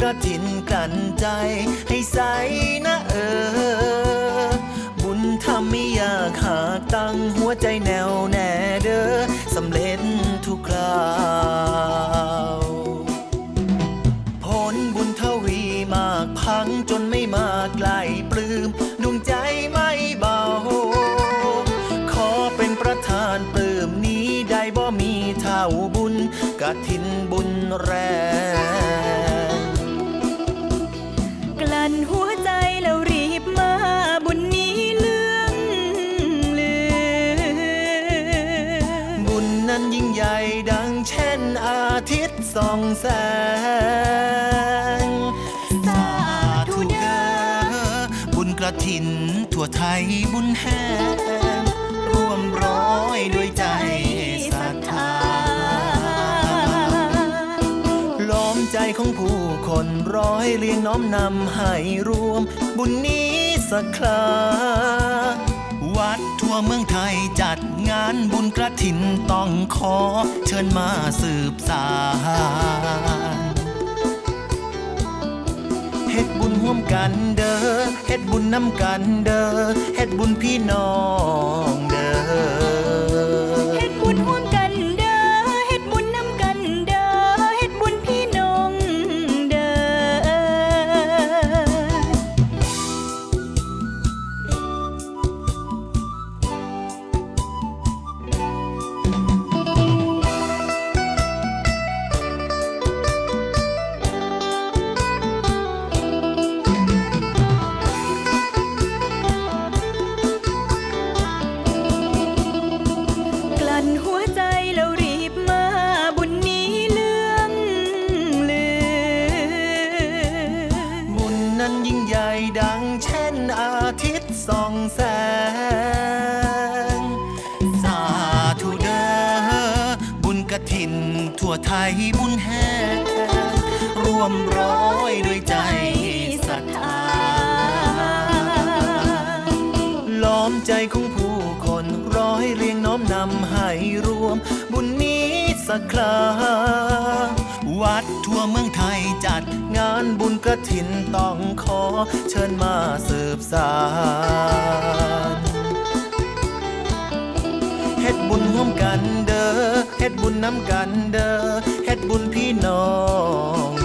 กระถินกั่นใจ ให้ใสนะเออ บุญทำไม่ยากหาตั้งหัวใจแนวแน่เด้อสำเร็จทุกคราวผลบุญทวีมากพังจนไม่มาไกลปลื้มดวงใจไม่เบา ขอเป็นประธานปลื้มนี้ได้บ่มีเท่าบุญกะถินบุญแรง ทิตย์ส่องแสง สาธุเด้อบุญกระถินทั่วไทยบุญแห้งร่วมร้อยด้วยใจศรัทธาล้อมใจของผู้คนร้อยเรียงน้อมนำให้รวม บุญนี้สักครา วัดทั่วเมืองไทยจัดงานบุญกระถินต้องขอเชิญมาสืบสานเฮ็ดบุญร่วมกันเด้อเฮ็ดบุญนำกันเด้อเฮ็ดบุญพี่น้องเด้อ อาทิตย์ส่องแสง สาธุเด้อบุญกระถินทั่วไทยบุญแห้งร่วมร้อยด้วยใจศรัทธาล้อมใจของผู้คนร้อยเรียงน้อมนำให้รวม บุญนี้สักครา วัดทั่วเมืองไทยจัดงานบุญกระถินต้องขอเชิญมาสืบสารเฮ็ดบุญร่วมกันเด้อเฮ็ดบุญน้ำกันเด้อเฮ็ดบุญพี่น้อง